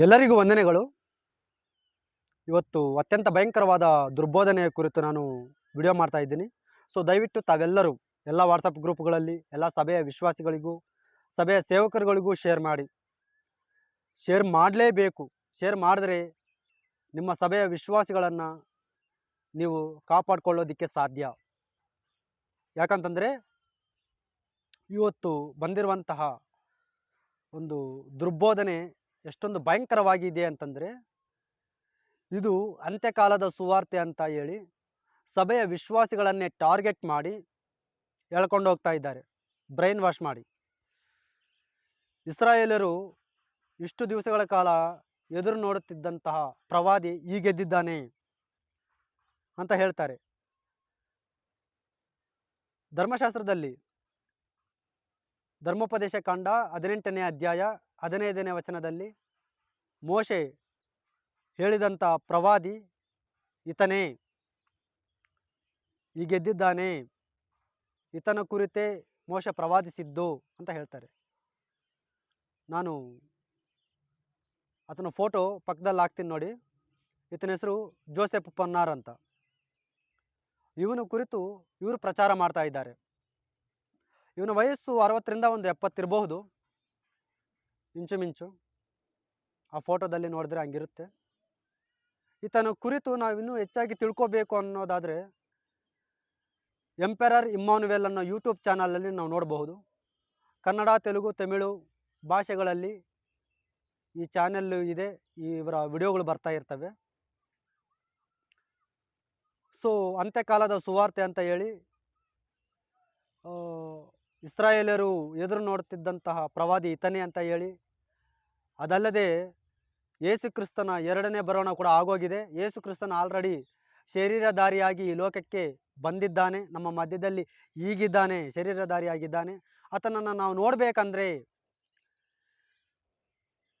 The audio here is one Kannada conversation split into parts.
ಎಲ್ಲರಿಗೂ ವಂದನೆಗಳು. ಇವತ್ತು ಅತ್ಯಂತ ಭಯಂಕರವಾದ ದುರ್ಬೋಧನೆಯ ಕುರಿತು ನಾನು ವಿಡಿಯೋ ಮಾಡ್ತಾ ಇದ್ದೀನಿ. ಸೊ, ದಯವಿಟ್ಟು ತಾವೆಲ್ಲರೂ ಎಲ್ಲ ವಾಟ್ಸಪ್ ಗ್ರೂಪ್ಗಳಲ್ಲಿ, ಎಲ್ಲ ಸಭೆಯ ವಿಶ್ವಾಸಿಗಳಿಗೂ, ಸಭೆಯ ಸೇವಕರುಗಳಿಗೂ ಶೇರ್ ಮಾಡಿ. ಶೇರ್ ಮಾಡಲೇಬೇಕು. ಶೇರ್ ಮಾಡಿದ್ರೆ ನಿಮ್ಮ ಸಭೆಯ ವಿಶ್ವಾಸಿಗಳನ್ನು ನೀವು ಕಾಪಾಡಿಕೊಳ್ಳೋದಕ್ಕೆ ಸಾಧ್ಯ. ಯಾಕಂತಂದರೆ, ಇವತ್ತು ಬಂದಿರುವಂತಹ ಒಂದು ದುರ್ಬೋಧನೆ ಎಷ್ಟೊಂದು ಭಯಂಕರವಾಗಿದೆ ಅಂತಂದರೆ, ಇದು ಅಂತ್ಯಕಾಲದ ಸುವಾರ್ತೆ ಅಂತ ಹೇಳಿ ಸಭೆಯ ವಿಶ್ವಾಸಿಗಳನ್ನೇ ಟಾರ್ಗೆಟ್ ಮಾಡಿ ಎಳ್ಕೊಂಡು ಹೋಗ್ತಾ ಇದ್ದಾರೆ. ಬ್ರೈನ್ ವಾಶ್ ಮಾಡಿ. ಇಸ್ರಾಯೇಲರು ಇಷ್ಟು ದಿವಸಗಳ ಕಾಲ ಎದುರು ನೋಡುತ್ತಿದ್ದಂತಹ ಪ್ರವಾದಿ ಈಗೆದ್ದಿದ್ದಾನೆ ಅಂತ ಹೇಳ್ತಾರೆ. ಧರ್ಮಶಾಸ್ತ್ರದಲ್ಲಿ ಧರ್ಮೋಪದೇಶ ಕಾಂಡ ಹದಿನೆಂಟನೇ ಅಧ್ಯಾಯ ಹದಿನೈದನೇ ವಚನದಲ್ಲಿ ಮೋಶೆ ಹೇಳಿದಂಥ ಪ್ರವಾದಿ ಈತನೇ ಗೆದ್ದಿದ್ದಾನೆ. ಈತನ ಕುರಿತೇ ಮೋಶ ಪ್ರವಾದಿಸಿದ್ದು ಅಂತ ಹೇಳ್ತಾರೆ. ನಾನು ಆತನ ಫೋಟೋ ಪಕ್ಕದಲ್ಲಿ ಹಾಕ್ತೀನಿ ನೋಡಿ. ಈತನ ಹೆಸರು ಜೋಸೆಫ್ ಪನ್ನಾರ್ ಅಂತ. ಇವನ ಕುರಿತು ಇವರು ಪ್ರಚಾರ ಮಾಡ್ತಾ ಇದ್ದಾರೆ. ಇವನ ವಯಸ್ಸು ಅರವತ್ತರಿಂದ ಒಂದು ಎಪ್ಪತ್ತಿರಬಹುದು ಇಂಚುಮಿಂಚು ಆ ಫೋಟೋದಲ್ಲಿ ನೋಡಿದ್ರೆ ಹಂಗಿರುತ್ತೆ. ಈತನ ಕುರಿತು ನಾವು ಇನ್ನೂ ಹೆಚ್ಚಾಗಿ ತಿಳ್ಕೋಬೇಕು ಅನ್ನೋದಾದರೆ ಎಂಪೆರರ್ ಇಮ್ಮಾನುವೆಲ್ ಅನ್ನೋ ಯೂಟ್ಯೂಬ್ ಚಾನಲಲ್ಲಿ ನಾವು ನೋಡಬಹುದು. ಕನ್ನಡ, ತೆಲುಗು, ತಮಿಳು ಭಾಷೆಗಳಲ್ಲಿ ಈ ಚಾನೆಲ್ಲು ಇದೆ ಇವರ ವಿಡಿಯೋಗಳು ಬರ್ತಾ ಇರ್ತವೆ. ಸೊ, ಅಂತ್ಯಕಾಲದ ಸುವಾರ್ತೆ ಅಂತ ಹೇಳಿ ಇಸ್ರಾಯೇಲರು ಎದುರು ನೋಡುತ್ತಿದ್ದಂತಹ ಪ್ರವಾದಿ ಈತನೇ ಅಂತ ಹೇಳಿ, ಅದಲ್ಲದೆ ಯೇಸು ಕ್ರಿಸ್ತನ ಎರಡನೇ ಬರೋಣ ಕೂಡ ಆಗೋಗಿದೆ. ಯೇಸು ಕ್ರಿಸ್ತನ ಆಲ್ರೆಡಿ ಶರೀರಧಾರಿಯಾಗಿ ಈ ಲೋಕಕ್ಕೆ ಬಂದಿದ್ದಾನೆ. ನಮ್ಮ ಮಧ್ಯದಲ್ಲಿ ಈಗಿದ್ದಾನೆ ಶರೀರಧಾರಿಯಾಗಿದ್ದಾನೆ ಆತನನ್ನು ನಾವು ನೋಡಬೇಕಂದ್ರೆ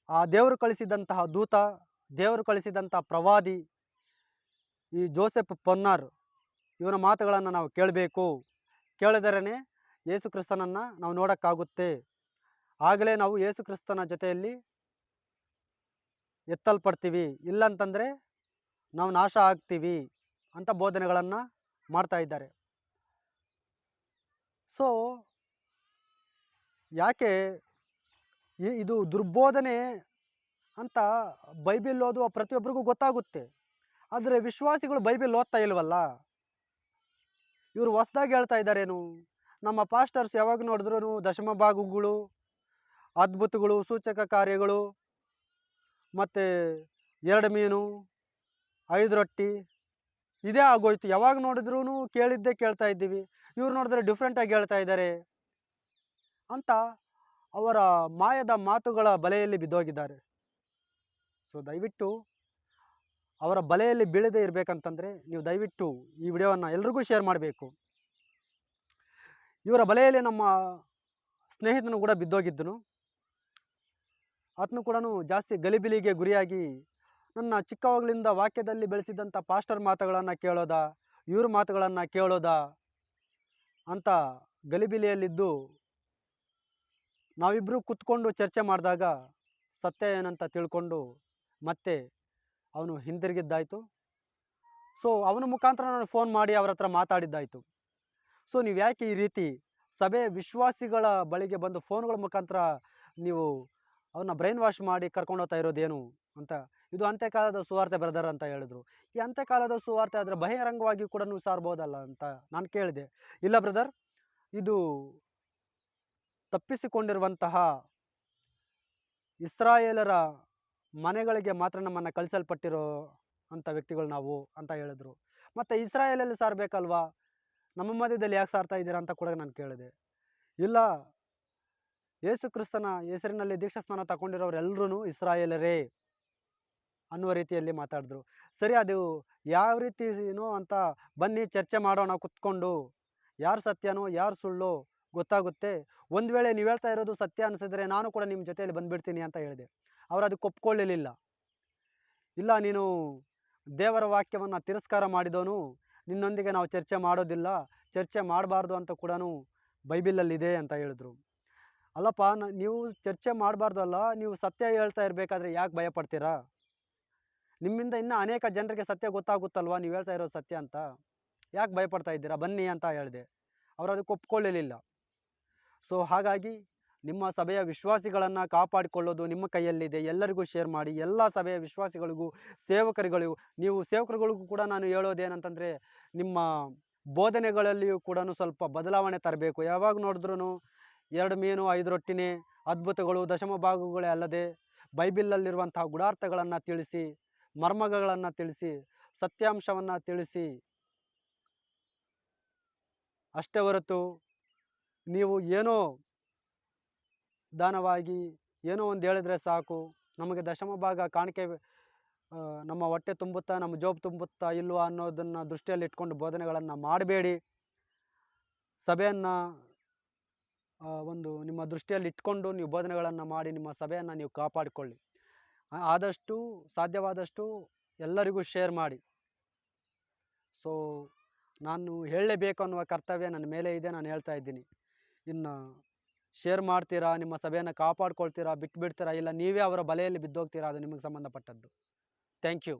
ಆ ದೇವರು ಕಳಿಸಿದಂತಹ ದೂತ, ದೇವರು ಕಳಿಸಿದಂತಹ ಪ್ರವಾದಿ, ಈ ಜೋಸೆಫ್ ಪೊನ್ನರ್, ಇವನ ಮಾತುಗಳನ್ನು ನಾವು ಕೇಳಬೇಕು. ಕೇಳಿದರೇ ಯೇಸು ಕ್ರಿಸ್ತನನ್ನು ನಾವು ನೋಡೋಕ್ಕಾಗುತ್ತೆ. ಆಗಲೇ ನಾವು ಯೇಸು ಕ್ರಿಸ್ತನ ಜೊತೆಯಲ್ಲಿ ಎತ್ತಲ್ಪಡ್ತೀವಿ. ಇಲ್ಲಂತಂದರೆ ನಾವು ನಾಶ ಆಗ್ತೀವಿ ಅಂತ ಬೋಧನೆಗಳನ್ನು ಮಾಡ್ತಾ ಇದ್ದಾರೆ. ಸೊ, ಯಾಕೆ ಇದು ದುರ್ಬೋಧನೆ ಅಂತ ಬೈಬಿಲ್ ಓದುವ ಪ್ರತಿಯೊಬ್ಬರಿಗೂ ಗೊತ್ತಾಗುತ್ತೆ. ಆದರೆ ವಿಶ್ವಾಸಿಗಳು ಬೈಬಿಲ್ ಓದ್ತಾ ಇಲ್ವಲ್ಲ? ಇವರು ಹೊಸ್ದಾಗಿ ಹೇಳ್ತಾ ಇದ್ದಾರೇನು? ನಮ್ಮ ಪಾಸ್ಟರ್ಸ್ ಯಾವಾಗ ನೋಡಿದ್ರು ದಶಮ ಭಾಗಗಳು, ಅದ್ಭುತಗಳು, ಸೂಚಕ ಕಾರ್ಯಗಳು, ಮತ್ತು ಎರಡು ಮೀನು ಐದು ರೊಟ್ಟಿ, ಇದೇ ಆಗೋಯ್ತು. ಯಾವಾಗ ನೋಡಿದ್ರೂ ಕೇಳಿದ್ದೇ ಕೇಳ್ತಾ ಇದ್ದೀವಿ. ಇವ್ರು ನೋಡಿದ್ರೆ ಡಿಫ್ರೆಂಟಾಗಿ ಹೇಳ್ತಾ ಇದ್ದಾರೆ ಅಂತ ಅವರ ಮಾಯದ ಮಾತುಗಳ ಬಲೆಯಲ್ಲಿ ಬಿದ್ದೋಗಿದ್ದಾರೆ. ಸೊ ದಯವಿಟ್ಟು ಅವರ ಬಲೆಯಲ್ಲಿ ಬೀಳದೇ ಇರಬೇಕಂತಂದರೆ ನೀವು ದಯವಿಟ್ಟು ಈ ವಿಡಿಯೋವನ್ನು ಎಲ್ರಿಗೂ ಶೇರ್ ಮಾಡಬೇಕು. ಇವರ ಬಲೆಯಲ್ಲಿ ನಮ್ಮ ಸ್ನೇಹಿತನು ಕೂಡ ಬಿದ್ದೋಗಿದ್ದನು. ಆತನು ಕೂಡ ಜಾಸ್ತಿ ಗಲಿಬಿಲಿಗೆ ಗುರಿಯಾಗಿ ನನ್ನ ಚಿಕ್ಕವಾಗಲಿಂದ ವಾಕ್ಯದಲ್ಲಿ ಬೆಳೆಸಿದಂಥ ಪಾಸ್ಟರ್ ಮಾತುಗಳನ್ನು ಕೇಳೋದಾ, ಇವ್ರ ಮಾತುಗಳನ್ನು ಕೇಳೋದಾ ಅಂತ ಗಲಿಬಿಲಿಯಲ್ಲಿದ್ದು ನಾವಿಬ್ಬರು ಕುತ್ಕೊಂಡು ಚರ್ಚೆ ಮಾಡಿದಾಗ ಸತ್ಯ ಏನಂತ ತಿಳ್ಕೊಂಡು ಮತ್ತೆ ಅವನು ಹಿಂದಿರುಗಿದ್ದಾಯಿತು. ಸೊ ಅವನ ಮುಖಾಂತರ ನಾನು ಫೋನ್ ಮಾಡಿ ಅವ್ರ ಹತ್ರ ಮಾತಾಡಿದ್ದಾಯಿತು. ಸೊ, ನೀವು ಯಾಕೆ ಈ ರೀತಿ ಸಭೆ ವಿಶ್ವಾಸಿಗಳ ಬಳಿಗೆ ಬಂದು ಫೋನ್ಗಳ ಮುಖಾಂತರ ನೀವು ಅವನ್ನ ಬ್ರೈನ್ ವಾಶ್ ಮಾಡಿ ಕರ್ಕೊಂಡು ಹೋಗ್ತಾ ಇರೋದೇನು ಅಂತ? ಇದು ಅಂತ್ಯಕಾಲದ ಸುವಾರ್ತೆ, ಬ್ರದರ್ ಅಂತ ಹೇಳಿದ್ರು. ಈ ಅಂತ್ಯಕಾಲದ ಸುವಾರ್ತೆ ಆದರೆ ಬಹಿರಂಗವಾಗಿ ಕೂಡ ನೀವು ಸಾರ್ಬೋದಲ್ಲ ಅಂತ ನಾನು ಕೇಳಿದೆ. ಇಲ್ಲ, ಬ್ರದರ್. ಇದು ತಪ್ಪಿಸಿಕೊಂಡಿರುವಂತಹ ಇಸ್ರಾಯೇಲರ ಮನೆಗಳಿಗೆ ಮಾತ್ರ ನಮ್ಮನ್ನು ಕಳಿಸಲ್ಪಟ್ಟಿರೋ ಅಂಥ ವ್ಯಕ್ತಿಗಳು ನಾವು ಅಂತ ಹೇಳಿದ್ರು. ಮತ್ತು ಇಸ್ರಾಯೇಲಲ್ಲಿ ಸಾರಬೇಕಲ್ವಾ? ನಮ್ಮ ಮಧ್ಯದಲ್ಲಿ ಯಾಕೆ ಸಾರ್ತಾ ಇದ್ದೀರಾ ಅಂತ ಕೂಡ ನಾನು ಕೇಳಿದೆ. ಇಲ್ಲ ಯೇಸು ಕ್ರಿಸ್ತನ ಹೆಸರಿನಲ್ಲಿ ದೀಕ್ಷಾಸ್ನಾನ ತಗೊಂಡಿರೋರೆಲ್ಲರೂ ಇಸ್ರಾಯೇಲರೇ ಅನ್ನುವ ರೀತಿಯಲ್ಲಿ ಮಾತಾಡಿದ್ರು. ಸರಿ, ಅದು ಯಾವ ರೀತಿ ಏನೋ ಅಂತ ಬನ್ನಿ ಚರ್ಚೆ ಮಾಡೋಣ ಕುತ್ಕೊಂಡು ಯಾರು ಸತ್ಯನೋ, ಯಾರು ಸುಳ್ಳು ಗೊತ್ತಾಗುತ್ತೆ. ಒಂದು ವೇಳೆ ನೀವು ಹೇಳ್ತಾ ಇರೋದು ಸತ್ಯ ಅನಿಸಿದ್ರೆ ನಾನು ಕೂಡ ನಿಮ್ಮ ಜೊತೆಯಲ್ಲಿ ಬಂದುಬಿಡ್ತೀನಿ ಅಂತ ಹೇಳಿದೆ. ಅವರು ಅದಕ್ಕೆ ಒಪ್ಕೊಳ್ಳಲಿಲ್ಲ. ಇಲ್ಲ, ನೀನು ದೇವರ ವಾಕ್ಯವನ್ನು ತಿರಸ್ಕಾರ ಮಾಡಿದವನು ನಿನ್ನೊಂದಿಗೆ ನಾವು ಚರ್ಚೆ ಮಾಡೋದಿಲ್ಲ, ಚರ್ಚೆ ಮಾಡಬಾರ್ದು ಅಂತ ಕೂಡ ಬೈಬಿಲಲ್ಲಿದೆ ಅಂತ ಹೇಳಿದ್ರು. ಅಲ್ಲಪ್ಪ ನೀವು ಚರ್ಚೆ ಮಾಡಬಾರ್ದು ಅಲ್ಲ, ನೀವು ಸತ್ಯ ಹೇಳ್ತಾ ಇರಬೇಕಾದ್ರೆ ಯಾಕೆ ಭಯಪಡ್ತೀರಾ? ನಿಮ್ಮಿಂದ ಇನ್ನೂ ಅನೇಕ ಜನರಿಗೆ ಸತ್ಯ ಗೊತ್ತಾಗುತ್ತಲ್ವ, ನೀವು ಹೇಳ್ತಾ ಇರೋ ಸತ್ಯ ಅಂತ? ಯಾಕೆ ಭಯಪಡ್ತಾ ಇದ್ದೀರಾ? ಬನ್ನಿ ಅಂತ ಹೇಳಿದೆ. ಅವರು ಅದಕ್ಕೆ ಒಪ್ಕೊಳ್ಳಲಿಲ್ಲ. ಸೊ ಹಾಗಾಗಿ ನಿಮ್ಮ ಸಭೆಯ ವಿಶ್ವಾಸಿಗಳನ್ನು ಕಾಪಾಡಿಕೊಳ್ಳೋದು ನಿಮ್ಮ ಕೈಯಲ್ಲಿದೆ. ಎಲ್ಲರಿಗೂ ಶೇರ್ ಮಾಡಿ. ಎಲ್ಲ ಸಭೆಯ ವಿಶ್ವಾಸಿಗಳಿಗೂ, ಸೇವಕರುಗಳಿಗೂ, ನೀವು ಸೇವಕರುಗಳಿಗೂ ಕೂಡ ನಾನು ಹೇಳೋದೇನಂತಂದರೆ, ನಿಮ್ಮ ಬೋಧನೆಗಳಲ್ಲಿಯೂ ಕೂಡ ಸ್ವಲ್ಪ ಬದಲಾವಣೆ ತರಬೇಕು. ಯಾವಾಗ ನೋಡಿದ್ರೂ ಎರಡು ಮೀನು, ಐದು ರೊಟ್ಟಿನೇ, ಅದ್ಭುತಗಳು, ದಶಮ ಭಾಗಗಳೇ ಅಲ್ಲದೆ ಬೈಬಿಲಲ್ಲಿರುವಂತಹ ಗುಡಾರ್ಥಗಳನ್ನು ತಿಳಿಸಿ, ಮರ್ಮಗಳನ್ನು ತಿಳಿಸಿ, ಸತ್ಯಾಂಶವನ್ನು ತಿಳಿಸಿ. ಅಷ್ಟೇ ಹೊರತು ನೀವು ಏನೋ ದಾನವಾಗಿ ಏನೋ ಒಂದು ಹೇಳಿದ್ರೆ ಸಾಕು. ನಮಗೆ ದಶಮ ಭಾಗ ಕಾಣಿಕೆ ನಮ್ಮ ಹೊಟ್ಟೆ ತುಂಬುತ್ತಾ, ನಮ್ಮ ಜೋಬ್ ತುಂಬುತ್ತಾ ಇಲ್ವಾ ಅನ್ನೋದನ್ನು ದೃಷ್ಟಿಯಲ್ಲಿ ಇಟ್ಕೊಂಡು ಬೋಧನೆಗಳನ್ನು ಮಾಡಬೇಡಿ. ಸಭೆಯನ್ನು ಒಂದು ನಿಮ್ಮ ದೃಷ್ಟಿಯಲ್ಲಿ ಇಟ್ಕೊಂಡು ನೀವು ಬೋಧನೆಗಳನ್ನು ಮಾಡಿ ನಿಮ್ಮ ಸಭೆಯನ್ನು ನೀವು ಕಾಪಾಡಿಕೊಳ್ಳಿ. ಆದಷ್ಟು, ಸಾಧ್ಯವಾದಷ್ಟು ಎಲ್ಲರಿಗೂ ಶೇರ್ ಮಾಡಿ. ಸೊ, ನಾನು ಹೇಳಲೇಬೇಕು ಅನ್ನುವ ಕರ್ತವ್ಯ ನನ್ನ ಮೇಲೆ ಇದೆ, ನಾನು ಹೇಳ್ತಾ ಇದ್ದೀನಿ. ಇನ್ನು ಶೇರ್ ಮಾಡ್ತೀರಾ? ನಿಮ್ಮ ಸಭೆಯನ್ನು ಕಾಪಾಡ್ಕೊಳ್ತೀರಾ? ಬಿಟ್ಟು ಬಿಡ್ತೀರಾ ಇಲ್ಲ ನೀವೇ ಅವರ ಬಲೆಯಲ್ಲಿ ಬಿದ್ದೋಗ್ತೀರಾ? ಅದು ನಿಮಗೆ ಸಂಬಂಧಪಟ್ಟದ್ದು. Thank you